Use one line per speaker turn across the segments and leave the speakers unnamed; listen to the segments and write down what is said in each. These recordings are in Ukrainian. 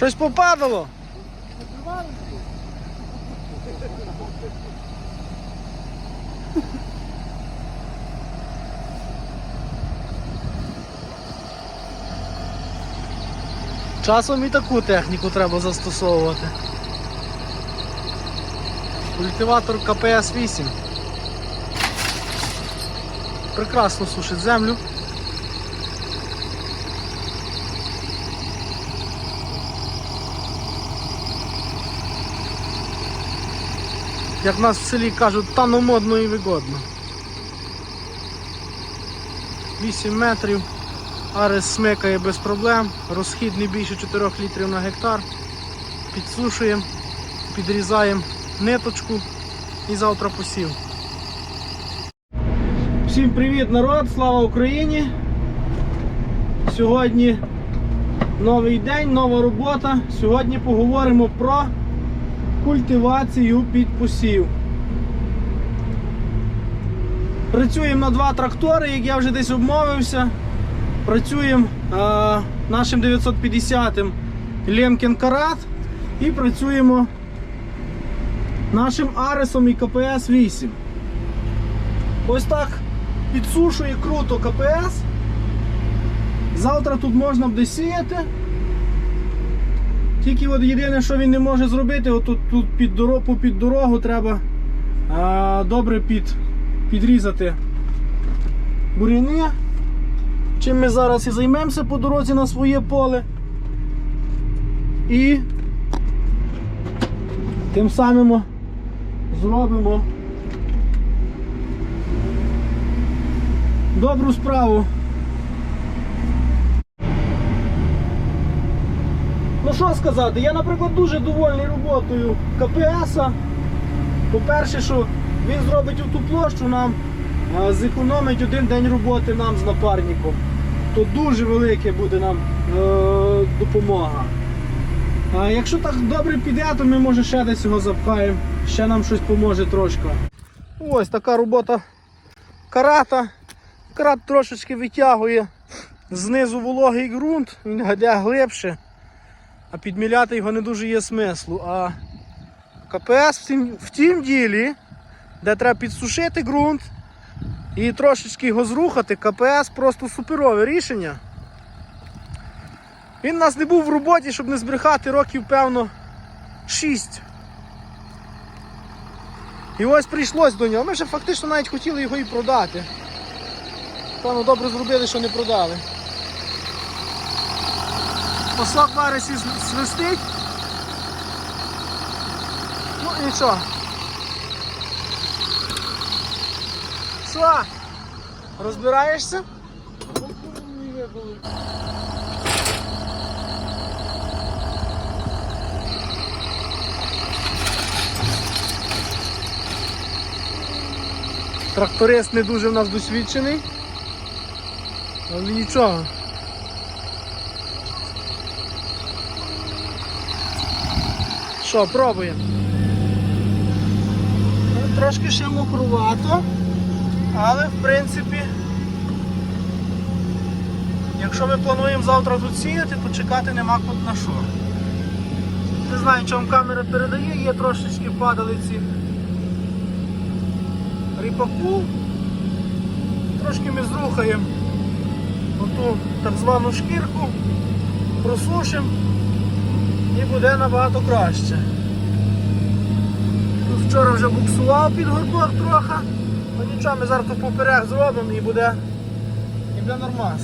Щось попадало? Часом і таку техніку треба застосовувати. Культиватор КПС-8. Прекрасно сушить землю. Як нас в селі кажуть, та ну модно і вигодно. 8 метрів. Арес смикає без проблем. Розхід не більше 4 літрів на гектар. Підсушуємо, підрізаємо ниточку і завтра посів. Всім привіт народ, слава Україні! Сьогодні новий день, нова робота. Сьогодні поговоримо про культивацію під посів. Працюємо на два трактори, як я вже десь обмовився. Працюємо е, нашим 950-м Лемкін Карат і працюємо нашим Аресом і КПС 8. Ось так підсушує круто КПС. Завтра тут можна буде сіяти. Тільки от єдине, що він не може зробити, от тут, тут під дорогу, під дорогу треба а, добре під, підрізати буряни. Чим ми зараз і займемося по дорозі на своє поле. І тим самим зробимо добру справу. Що сказати, я, наприклад, дуже довольний роботою КПСа. По-перше, що він зробить ту площу нам, зекономить один день роботи нам з напарником. То дуже велике буде нам е, допомога. А якщо так добре піде, то ми може ще десь його запхаємо, ще нам щось поможе трошки. Ось така робота карата. Карат трошечки витягує знизу вологий ґрунт, він йде глибше а підміляти його не дуже є смислу. А КПС в тім, в тім ділі, де треба підсушити ґрунт і трошечки його зрухати, КПС просто суперове рішення. Він у нас не був в роботі, щоб не збрехати років, певно, 6. І ось прийшлось до нього. Ми вже фактично навіть хотіли його і продати. Певно, добре зробили, що не продали. Пасок в Аресі свистить. Ну і що? Що? Розбираєшся? Тракторист не дуже в нас досвідчений. Але нічого. Що, пробуємо. Ну, Трошки ще мокрувато, але в принципі, якщо ми плануємо завтра тут сіяти, то чекати нема на що. Не знаю, вам камера передає, є трошечки падалиці ріпаку. Трошки ми зрухаємо оту так звану шкірку, просушимо і буде набагато краще. Тут вчора вже буксував під горбок трохи, але нічого, ми зараз тут поперек зробимо і буде, і буде нормас.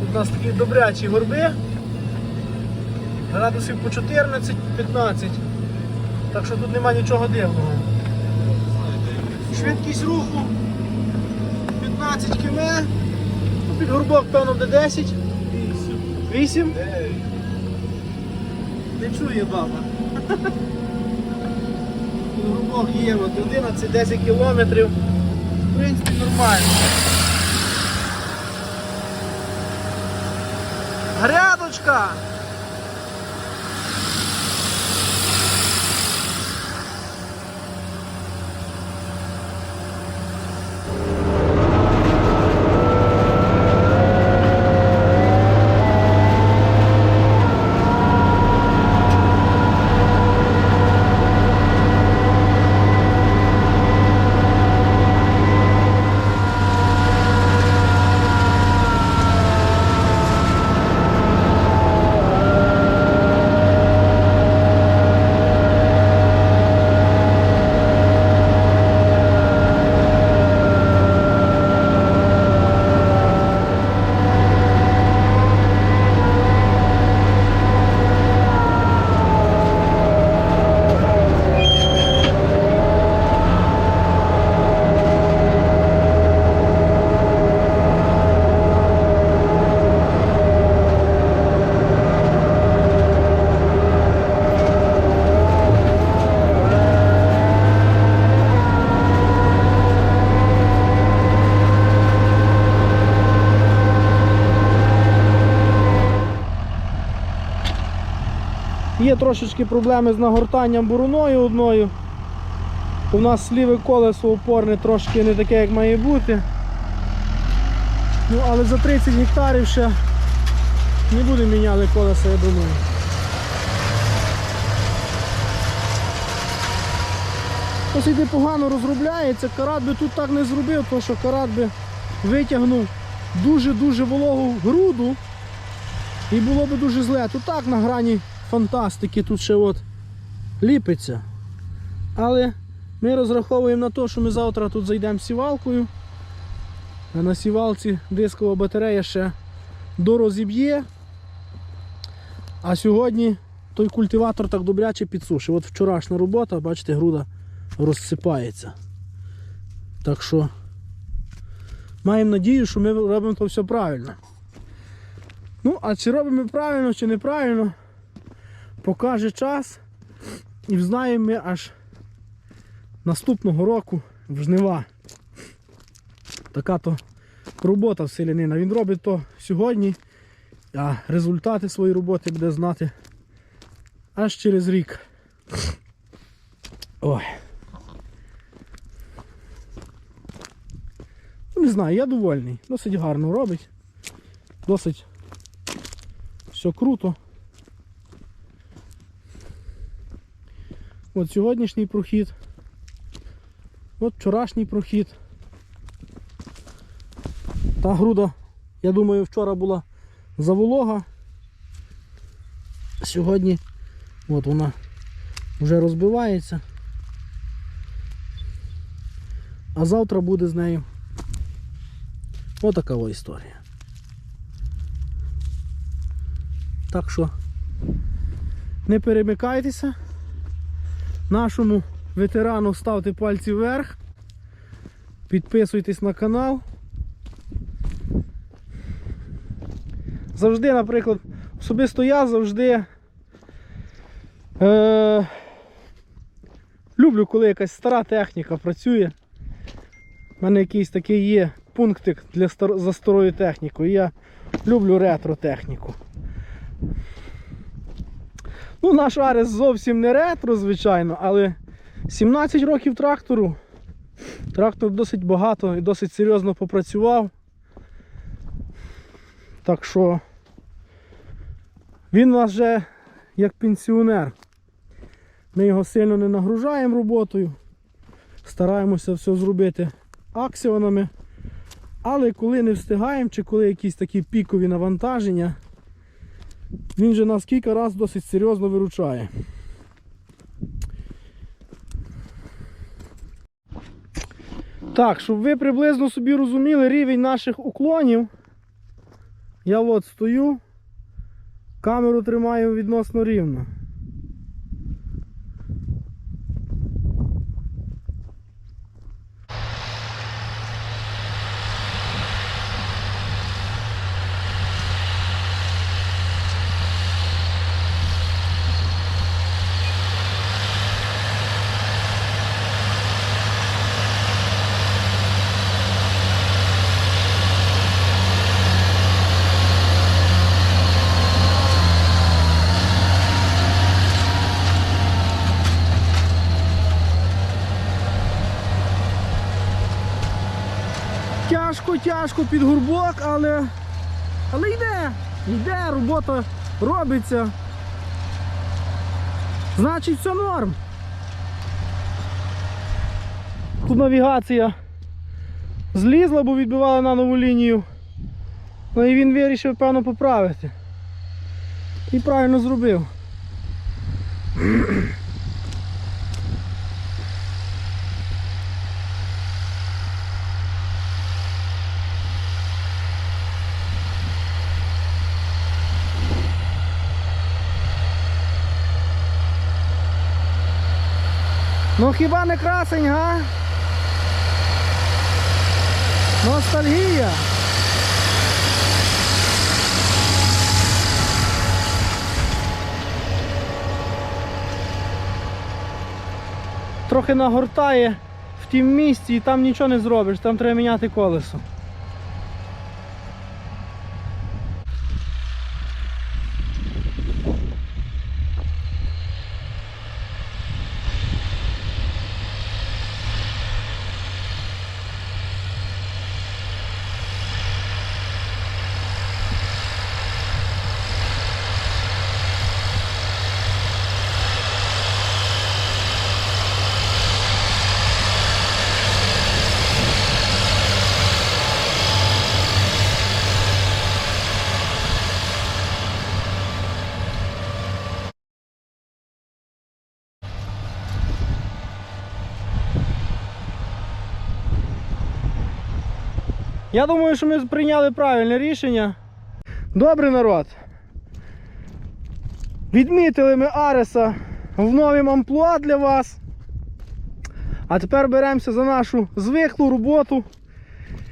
Тут у нас такі добрячі горби, градусів по 14-15, так що тут нема нічого дивного. Швидкість руху 15 км, ну, під горбок певно буде 10. Вісім? Не чує баба. Грубок є, от 11-10 кілометрів. В принципі, нормально. Грядочка! Трошечки проблеми з нагортанням бороною одною. У нас ліве колесо опорне трошки не таке, як має бути. Ну, але за 30 гектарів ще не будемо міняли колеса, я думаю. Досить непогано розробляється. Карат би тут так не зробив, тому що карат би витягнув дуже-дуже вологу груду і було би дуже зле. Тут так на грані фантастики тут ще от ліпиться. Але ми розраховуємо на те, що ми завтра тут зайдемо сівалкою. На сівалці дискова батарея ще дорозіб'є. А сьогодні той культиватор так добряче підсушив. От вчорашня робота, бачите, груда розсипається. Так що маємо надію, що ми робимо то все правильно. Ну, а чи робимо правильно, чи неправильно, покаже час. І взнаємо ми аж наступного року в жнива. Така то робота в селянина. Він робить то сьогодні, а результати своєї роботи буде знати аж через рік. Ой. Ну, не знаю, я довольний. Досить гарно робить. Досить все круто. От сьогоднішній прохід. От вчорашній прохід. Та груда, я думаю, вчора була заволога. Сьогодні от вона вже розбивається. А завтра буде з нею отака о історія. Так що не перемикайтеся. Нашому ветерану ставте пальці вверх. Підписуйтесь на канал. Завжди, наприклад, особисто я завжди е, люблю, коли якась стара техніка працює. У мене якийсь такий є пунктик для за старою технікою. Я люблю ретро-техніку. Ну, наш Арес зовсім не ретро, звичайно, але 17 років трактору. Трактор досить багато і досить серйозно попрацював. Так що він у нас вже як пенсіонер. Ми його сильно не нагружаємо роботою. Стараємося все зробити аксіонами. Але коли не встигаємо, чи коли якісь такі пікові навантаження, він же нас кілька разів досить серйозно виручає. Так, щоб ви приблизно собі розуміли рівень наших уклонів, я от стою, камеру тримаю відносно рівно. Тяжко, під горбок, але, але йде, йде, робота робиться. Значить, все норм. Тут навігація злізла, бо відбивала на нову лінію. Ну і він вирішив, певно, поправити. І правильно зробив. Ну хіба не красень, га? Ностальгія. Трохи нагортає в тім місці і там нічого не зробиш, там треба міняти колесо. Я думаю, що ми прийняли правильне рішення. Добрий народ. Відмітили ми Ареса в новім амплуа для вас. А тепер беремося за нашу звиклу роботу,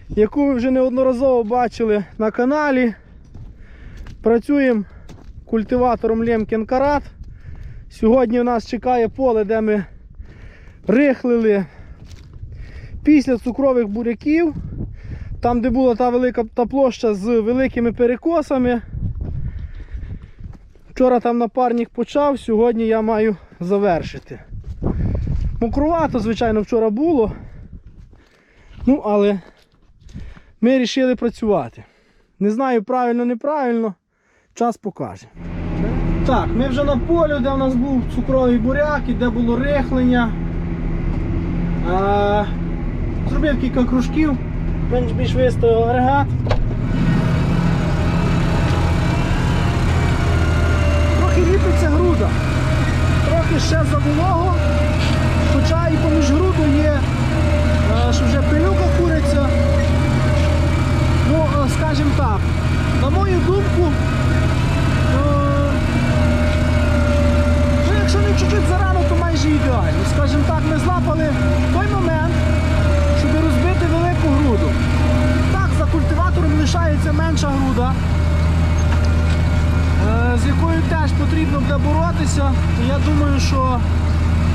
яку ви вже неодноразово бачили на каналі. Працюємо культиватором Лемкін Карат. Сьогодні у нас чекає поле, де ми рихлили після цукрових буряків. Там, де була та велика та площа з великими перекосами. Вчора там напарник почав, сьогодні я маю завершити. Мокрувато, звичайно, вчора було. Ну, але ми вирішили працювати. Не знаю, правильно, неправильно. Час покаже. Так, ми вже на полі, де в нас був цукровий буряк і де було рихлення. Зробив кілька кружків, менш більш виставив агрегат. Трохи ліпиться груда. Трохи ще заволого. Хоча і поміж груду є, що вже пилюка куриться. Ну, скажімо так, на мою думку, ну, якщо не чуть-чуть зарано, то майже ідеально. Скажімо так, ми злапали той момент, за лишається менша груда, е, з якою теж потрібно буде боротися. Я думаю, що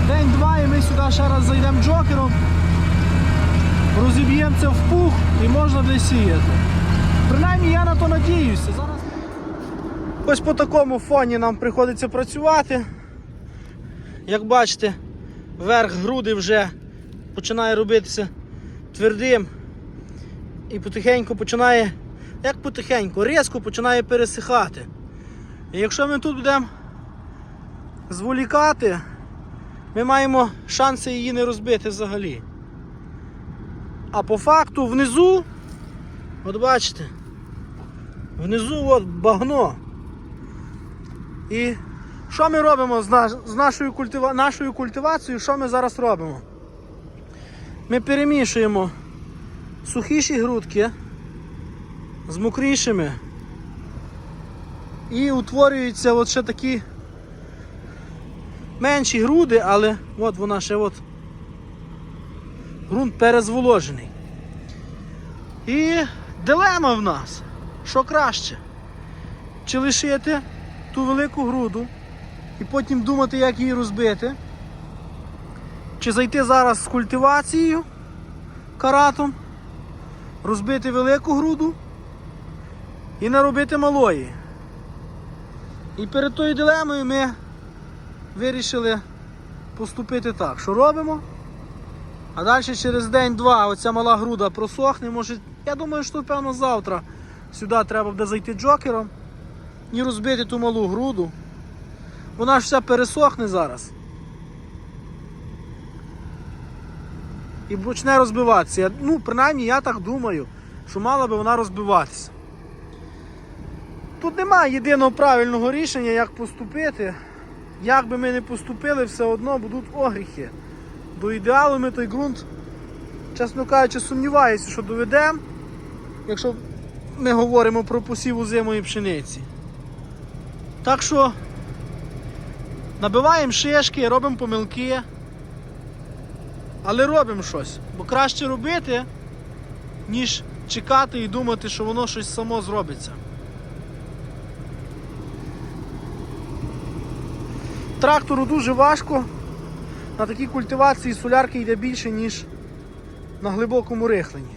день-два і ми сюди ще раз зайдемо джокером, розіб'ємо це в пух і можна десь сіяти. Принаймні я на то надіюся. Зараз... Ось по такому фоні нам приходиться працювати. Як бачите, верх груди вже починає робитися твердим і потихеньку починає, як потихеньку, різко починає пересихати. І якщо ми тут будемо зволікати, ми маємо шанси її не розбити взагалі. А по факту внизу, от бачите, внизу от багно. І що ми робимо з, наш, з нашою, культива, нашою культивацією? Що ми зараз робимо? Ми перемішуємо сухіші грудки з мокрішими. І утворюються от ще такі менші груди, але от вона ще от ґрунт перезволожений. І дилема в нас. Що краще? Чи лишити ту велику груду і потім думати, як її розбити? Чи зайти зараз з культивацією каратом, розбити велику груду і наробити малої. І перед тою дилемою ми вирішили поступити так, що робимо. А далі через день-два оця мала груда просохне. Може, я думаю, що певно завтра сюди треба буде зайти джокером і розбити ту малу груду. Вона ж вся пересохне зараз. І почне розбиватися. Ну, принаймні я так думаю, що мала би вона розбиватися. Тут немає єдиного правильного рішення, як поступити. Як би ми не поступили, все одно будуть огріхи. До ідеалу ми той ґрунт, чесно кажучи, сумніваюся, що доведемо, якщо ми говоримо про посів озимої пшениці. Так що набиваємо шишки, робимо помилки, але робимо щось. Бо краще робити, ніж чекати і думати, що воно щось само зробиться. Трактору дуже важко. На такій культивації солярки йде більше, ніж на глибокому рихленні.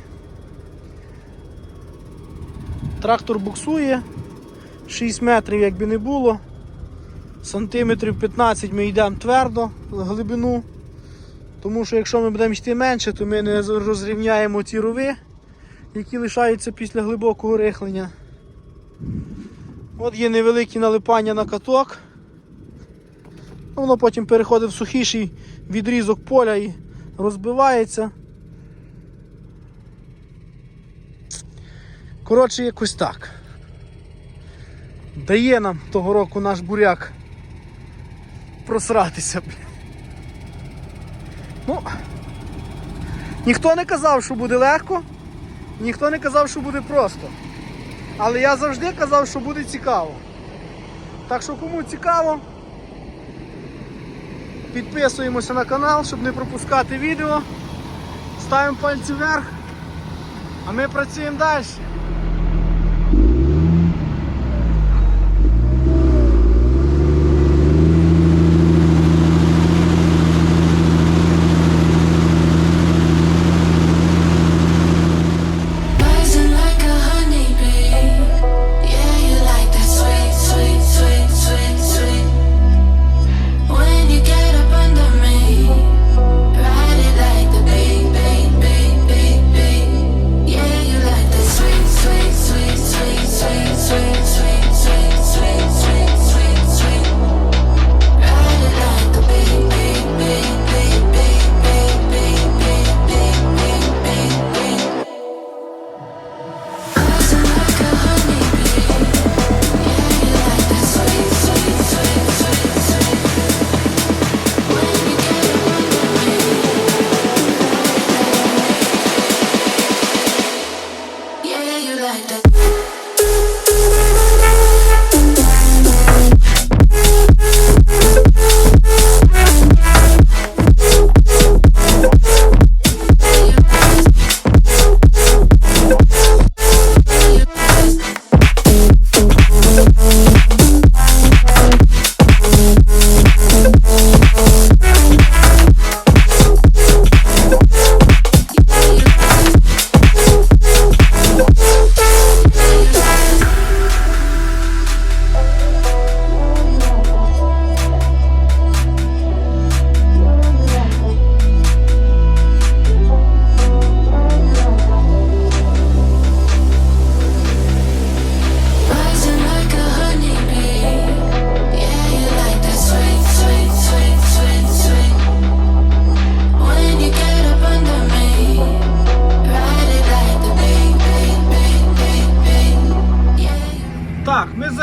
Трактор буксує 6 метрів, якби не було. Сантиметрів 15 ми йдемо твердо в глибину. Тому що якщо ми будемо йти менше, то ми не розрівняємо ті рови, які лишаються після глибокого рихлення. От є невеликі налипання на каток. Воно потім переходить в сухіший відрізок поля і розбивається. Коротше, якось так. Дає нам того року наш буряк просратися. Ну, ніхто не казав, що буде легко. ніхто не казав, що буде просто. Але я завжди казав, що буде цікаво. Так що кому цікаво, підписуємося на канал, щоб не пропускати відео. Ставимо пальці вверх, а ми працюємо далі.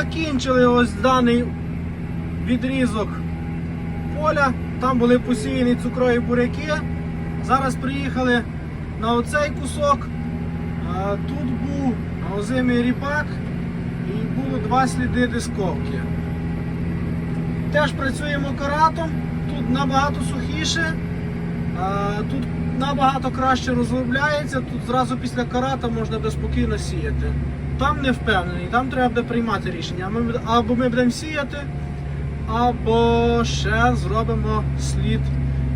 Закінчили ось даний відрізок поля. Там були посіяні цукрові буряки. Зараз приїхали на оцей кусок. Тут був озимий ріпак і було два сліди дисковки. Теж працюємо каратом, тут набагато сухіше, тут набагато краще розробляється, тут зразу після карата можна спокійно сіяти. Там не впевнений, там треба буде приймати рішення. Ми Або ми будемо сіяти, або ще зробимо слід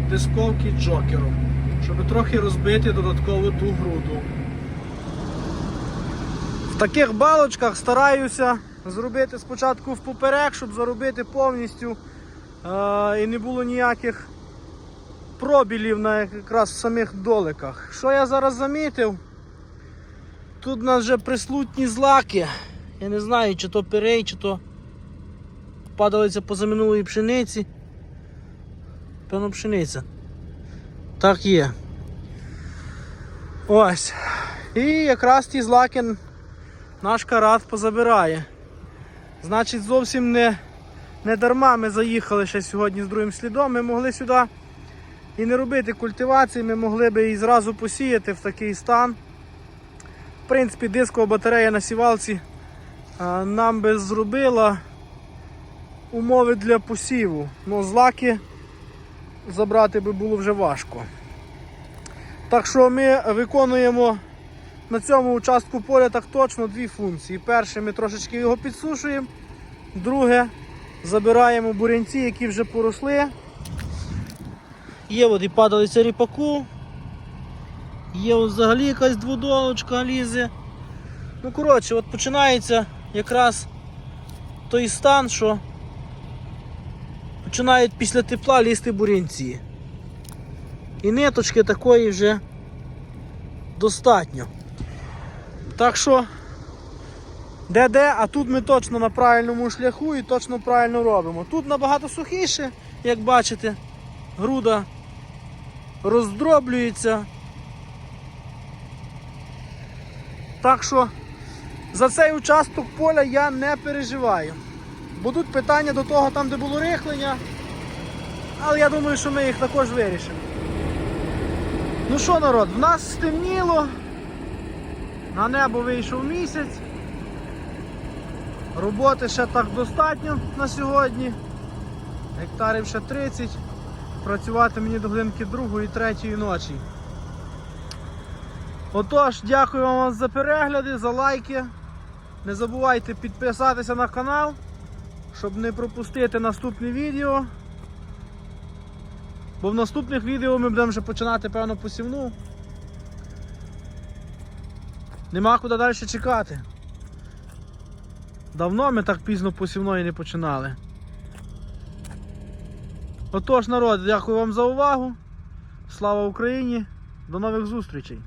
дисковки джокером, щоб трохи розбити додатково ту груду. В таких балочках стараюся зробити спочатку в поперек, щоб заробити повністю е, і не було ніяких пробілів на якраз в самих доликах. Що я зараз замітив? Тут у нас вже присутні злаки. Я не знаю, чи то перей, чи то падалиця позаминулої пшениці. Певно, пшениця. Так є. Ось. І якраз ті злаки наш карат позабирає. Значить, зовсім не, не дарма ми заїхали ще сьогодні з другим слідом. Ми могли сюди і не робити культивації, ми могли би і зразу посіяти в такий стан. В принципі, дискова батарея на сівалці нам би зробила умови для посіву. Ну, злаки забрати би було вже важко. Так що ми виконуємо на цьому участку поля так точно дві функції. Перше, ми трошечки його підсушуємо. Друге, забираємо бурянці, які вже поросли. Є от і ріпаку. Є взагалі якась дводолочка лізе. Ну, коротше, от починається якраз той стан, що починають після тепла лізти бурянці. І ниточки такої вже достатньо. Так що, де-де, а тут ми точно на правильному шляху і точно правильно робимо. Тут набагато сухіше, як бачите, груда роздроблюється. Так що за цей участок поля я не переживаю. Будуть питання до того, там, де було рихлення, але я думаю, що ми їх також вирішимо. Ну що, народ, в нас стемніло. На небо вийшов місяць. Роботи ще так достатньо на сьогодні. Гектарів ще 30. Працювати мені до годинки другої, третьої ночі. Отож, дякую вам за перегляди, за лайки. Не забувайте підписатися на канал, щоб не пропустити наступне відео. Бо в наступних відео ми будемо вже починати, певно, посівну. Нема куди далі чекати. Давно ми так пізно посівної не починали. Отож, народ, дякую вам за увагу. Слава Україні! До нових зустрічей!